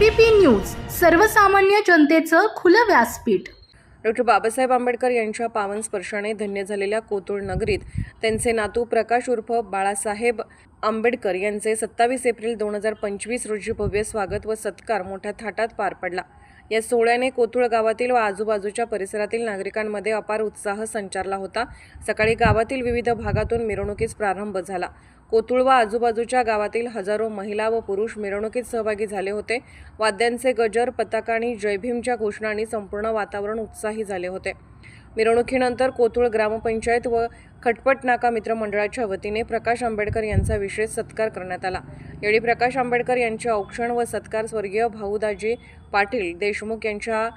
ABP news सर्वसामान्य जनतेचं खुलं व्यासपीठ. डॉक्टर बाबासाहेब आंबेडकर यांच्या पावन स्पर्शाने धन्य झालेल्या कोतुळ नगरीत त्यांचे नातू प्रकाश उर्फ बाळासाहेब आंबेडकर यांचे सत्तावीस एप्रिल दोन हजार पंचवीस रोजी भव्य स्वागत व सत्कार मोठ्या थाटात पार पडला. या सोहळ्याने कोतुळ गावातील व आजूबाजूच्या परिसरातील नागरिकांमध्ये अपार उत्साह संचारला होता. सकाळी गावातील विविध भागातून मिरवणुकीस प्रारंभ झाला. कोतुळ व आजूबाजूच्या गावातील हजारो महिला व पुरुष मिरवणुकीत सहभागी झाले होते. वाद्यांचे गजर पताका आणि जयभीमच्या घोषणांनी संपूर्ण वातावरण उत्साही झाले होते. मिरवणुकीनंतर कोतुळ ग्रामपंचायत व खटपट नाका मित्रमंडळाच्या वतीने प्रकाश आंबेडकर यांचा विशेष सत्कार करण्यात आला. यावेळी प्रकाश आंबेडकर यांचे औक्षण व सत्कार स्वर्गीय भाऊदाजी पाटील देशमुख यांच्या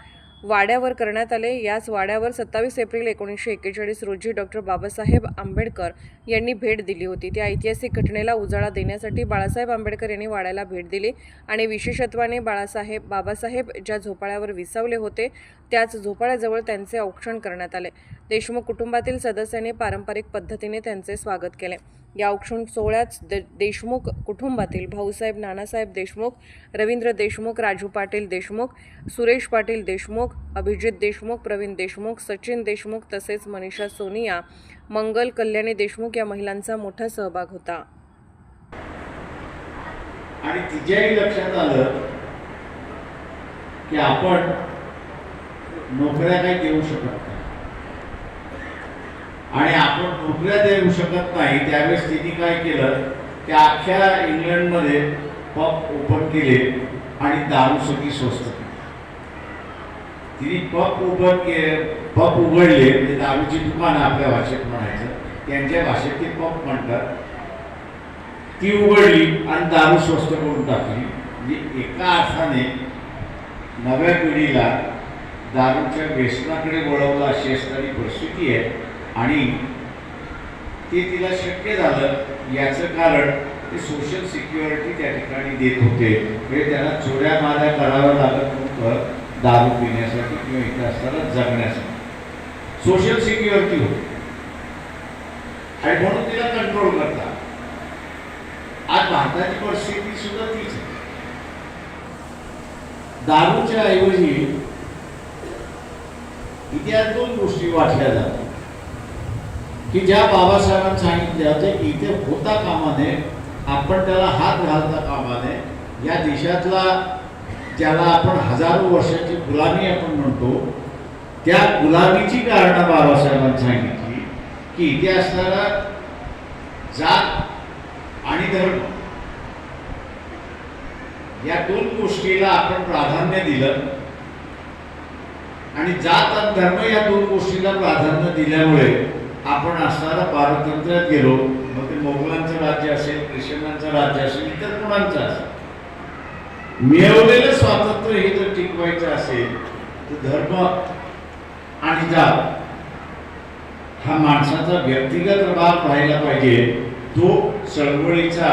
वाड्यावर करण्यात आले. याच वाड्यावर सत्तावीस एप्रिल एकोणीसशे एक्केचाळीस रोजी डॉक्टर बाबासाहेब आंबेडकर यांनी भेट दिली होती. त्या ऐतिहासिक घटनेला उजाळा देण्यासाठी बाळासाहेब आंबेडकर यांनी वाड्याला भेट दिली आणि विशेषत्वाने बाळासाहेब बाबासाहेब ज्या झोपाळ्यावर विसावले होते त्याच झोपाळ्याजवळ त्यांचे औक्षण करण्यात आले. देशमुख कुटुंबातील सदस्यांनी पारंपरिक पद्धतीने त्यांचे स्वागत केले. या औक्षण सोहळ्यात दे देशमुख कुटुंबातील भाऊसाहेब नानासाहेब देशमुख रवींद्र देशमुख राजू पाटील देशमुख सुरेश पाटील देशमुख अभिजित देशमुख प्रवीण देशमुख सचिन देशमुख तसेच मनीषा सोनिया मंगल कल्याणी देशमुख या महिलांचा मोठा सहभाग होता. आणि तिच्याही लक्षात आलं की आपण नोकऱ्या काही देऊ शकत नाही. आणि आपण नोकऱ्या देऊ शकत नाही. त्यावेळेस तिने काय केलं? की अख्ख्या इंग्लंडमध्ये पब ओपन केले आणि दारू सगळी स्वस्त केली. तिने पब ओपन के पब उघडले. म्हणजे दारूची दुकानं आपल्या भाषेत म्हणायचं. त्यांच्या भाषेत ते पब म्हणतात. ती उघडली आणि दारू स्वस्त करून टाकली. म्हणजे एका अर्थाने नव्या पिढीला दारूच्या व्यसनाकडे वळवलं अशी असणारी परिस्थिती आहे. आणि ते तिला शक्य झालं याचं कारण ते सोशल सिक्युरिटी त्या ठिकाणी देत होते. म्हणजे त्यांना चोऱ्या माऱ्या कराव्या लागत नव्हतं दारू पिण्यासाठी किंवा इथे असताना जगण्यासाठी. सोशल सिक्युरिटी होती. आणि म्हणून तिला कंट्रोल करतात आज भारताची परिस्थिती सुद्धा तीच आहे. दारूच्या ऐवजी इतिहास दोन गोष्टी वाटल्या जातात. की ज्या बाबासाहेबांनी सांगितल्या ते इथे होता कामा नये आपण त्याला हात घालता कामा नये या देशातला ज्याला आपण हजारो वर्षाची गुलामी आपण म्हणतो त्या गुलामीची कारणं बाबासाहेबांनी सांगितली की इथे असणारा जात आणि धर्म या दोन गोष्टीला आपण प्राधान्य दिलं. आणि जात आणि धर्म या दोन गोष्टीला प्राधान्य दिल्यामुळे आपण असणारा पारतंत्र्यात गेलो मग ते मोगलांचं राज्य असेल क्रिश्चनांचं राज्य असेल इतर कुणांचं असेल? मिळवलेलं स्वातंत्र्य हे जर टिकवायचं असेल तर धर्म आणि जात हा माणसाचा व्यक्तिगत भाग राहिला पाहिजे. तो चळवळीचा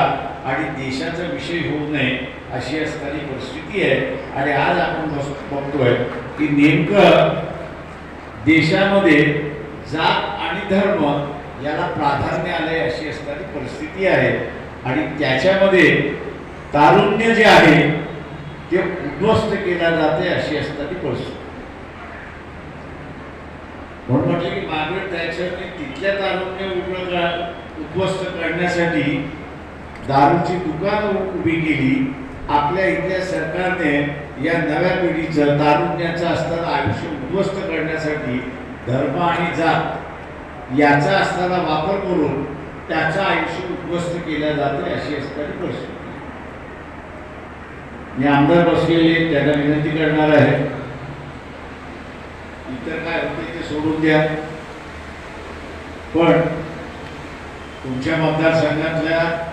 आणि देशाचा विषय होऊ नये अशी असणारी परिस्थिती आहे. आणि आज आपण बघतोय की नेमकं देशामध्ये जात धर्म याला प्राधान्य आलंय अशी असणारी परिस्थिती आहे. आणि त्याच्यामध्ये तारुण्य जे आहे ते उद्ध्वस्त केल्या जाते अशी असणारी परिस्थिती. म्हणून म्हटलं की मार्गरेट त्याच्याने तिथल्या तारुण्य उद्ध्वस्त करण्यासाठी दारूची दुकान उभी केली. आपल्या इथल्या सरकारने या नव्या पिढीचं तारुण्याचं असताना आयुष्य उद्ध्वस्त करण्यासाठी धर्म आणि जात याचा असताना वापर करून त्याचा आयुष्य उद्ध्वस्त केल्या जाते अशी असणारी परिस्थिती. मी आमदार बसलेले त्यांना विनंती करणार आहे. इतर काय होते ते सोडून द्या. पण तुमच्या मतदारसंघातल्या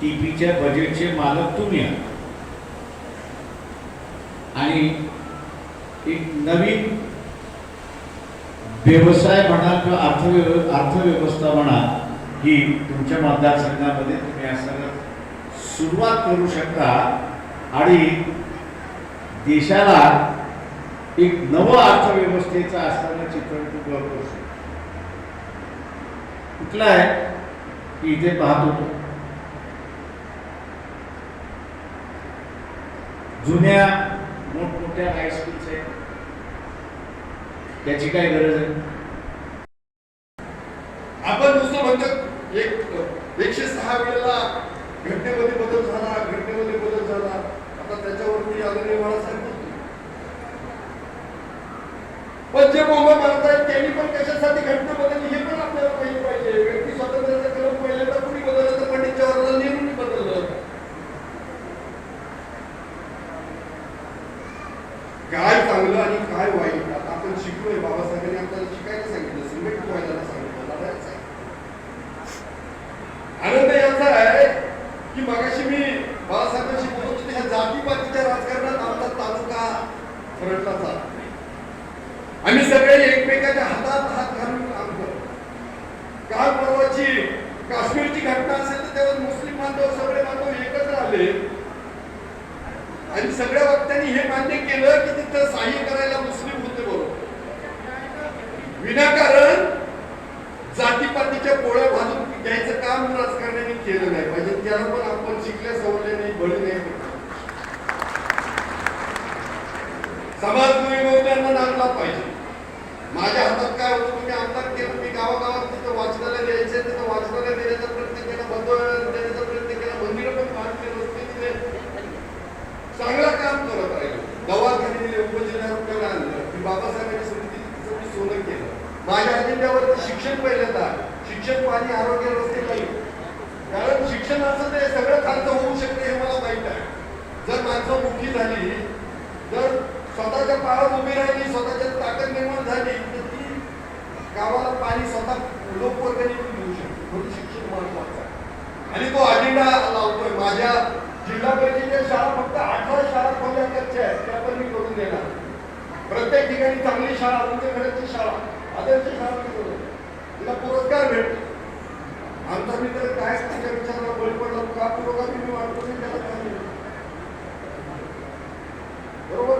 टीपीच्या बजेटचे मालक तुम्ही आहात. आणि एक नवीन व्यवसाय म्हणा किंवा अर्थव्यव अर्थव्यवस्था म्हणा ही तुमच्या मतदारसंघामध्ये तुम्ही असं सुरुवात करू शकता. आणि देशाला एक नवं अर्थव्यवस्थेचं असताना चित्रण तू करू शकतो. कुठलं आहे? की इथे पाहत होतो. जुन्या मोठमोठ्या काही स्किल्स आहेत त्याची काय गरज आहे? आपण नुसतं म्हणतो एक एकशे सहा वेळेला घटनेमध्ये बदल झाला घटनेमध्ये बदल झाला. आता त्याच्यावरती आदरणीय बाळासाहेब बोलतील. पण जे बोंबा मारत आहेत त्यांनी पण कशासाठी घटना बदलली हे पण आपल्याला माहिती पाहिजे व्यक्ती स्वातंत्र्याचा कलम पहिल्यांदा कुणी बदललं तर पंडित जवाहरलाल नेहरूंनी बदललं काय चांगलं आणि काय वाईट आता आपण शिकलोय बाबासाहेबांनी आपल्याला शिकायला सांगितलं सिमेंट व्हायला सांगितलं लढायला सांगितलं आनंद याचा आहे की मगाशी मी बाळासाहेबांशी बोलत होते ह्या जातीपातीच्या राजकारणात आमचा तालुका फरटला चालला आम्ही सगळे एकमेकाच्या हातात हात घालून काम करतो. काल परवाची काश्मीरची घटना असेल तर तेव्हा मुस्लिम बांधव सगळे बांधव एकत्र आले आणि सगळ्या वक्त्यांनी हे मान्य केलं की तिथं सहाय्य करायला मुस्लिम होते बरोबर विनाकारण जातीपातीच्या पोळ्या भाजून घ्यायचं काम राजकारण्याने केलं नाही. पाहिजे त्याला पण आपण शिकल्या सवरले नाही बळी नाही पडले. समाज विमोचनांना नांदला पाहिजे. माझ्या हातात काय होतं तुम्ही आमदार केलं मी गावागावात तिथं वाचनालय द्यायचे तिथं वाचनालय देण्याचा प्रयत्न केला बंद देण्याचा प्रयत्न केला मंदिरं पण बांधली रस्ते दिले. चांगलं काम करत राहिलो. दवाखाने दिले उपजिल्ह्यात आणलं. की बाबासाहेबांनी स्मृतीचं मी सोनं केलं. माझ्या अजेंड्यावरती शिक्षण पहिल्यांदा शिक्षण पाणी आरोग्य रस्ते नाही. कारण शिक्षणाचं ते सगळं खर्च होऊ शकते हे मला माहीत आहे. जर माणसं मुखी झाली जर स्वतःच्या पायावर उभी राहिली स्वतःच्या ताकद निर्माण झाली तर ती गावाला पाणी स्वतः लोकवर्गाने देऊ शकते म्हणून शिक्षण महत्वाचं आहे. आणि तो अजेंडा लावतोय. माझ्या जिल्हा परिषदेच्या शाळा फक्त अठरा शाळा खोल्या आहेत त्या पण मी करून देणार प्रत्येक ठिकाणी चांगली शाळा आमच्याकडची शाळा आदर्श शाळा मी करून तिला पुरस्कार भेटतो. आमचा मित्र काय त्याच्या विचाराला बळी पडला का पुरोगामी मी वाटतो त्याला काय बरोबर?